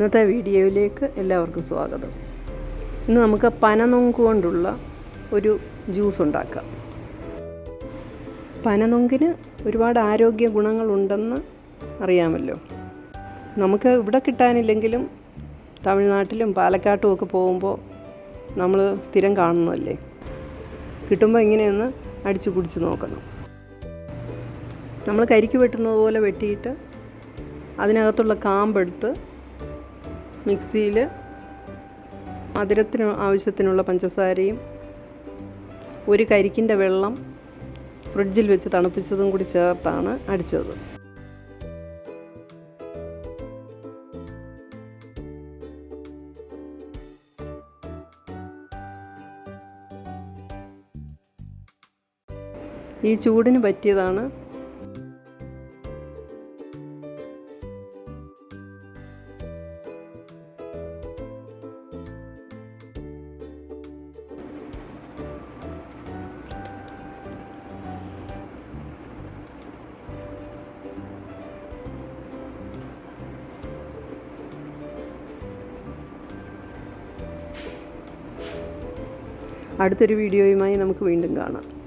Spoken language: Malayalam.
ഇന്നത്തെ വീഡിയോയിലേക്ക് എല്ലാവർക്കും സ്വാഗതം. ഇന്ന് നമുക്ക് പനനൊങ്ക് കൊണ്ടുള്ള ഒരു ജ്യൂസ് ഉണ്ടാക്കാം. പനനൊങ്കിന് ഒരുപാട് ആരോഗ്യ ഗുണങ്ങളുണ്ടെന്ന് അറിയാമല്ലോ. നമുക്ക് ഇവിടെ കിട്ടാനില്ലെങ്കിലും തമിഴ്നാട്ടിലും പാലക്കാട്ടും ഒക്കെ പോകുമ്പോൾ നമ്മൾ സ്ഥിരം കാണുന്നതല്ലേ? കിട്ടുമ്പോൾ ഇങ്ങനെയൊന്ന് അടിച്ചു കുടിച്ച് നോക്കണം. നമ്മൾ കരിക്ക് വെട്ടുന്നത് പോലെ വെട്ടിയിട്ട് അതിനകത്തുള്ള കാമ്പെടുത്ത് മിക്സിയിൽ മധുരത്തിന് ആവശ്യത്തിനുള്ള പഞ്ചസാരയും ഒരു കരിക്കിന്റെ വെള്ളം ഫ്രിഡ്ജിൽ വെച്ച് തണുപ്പിച്ചതും കൂടി ചേർത്താണ് അടിച്ചത്. ഈ ചൂടിന് പറ്റിയതാണ് അടുത്തൊരു വീഡിയോയുമായി നമുക്ക് വീണ്ടും കാണാം.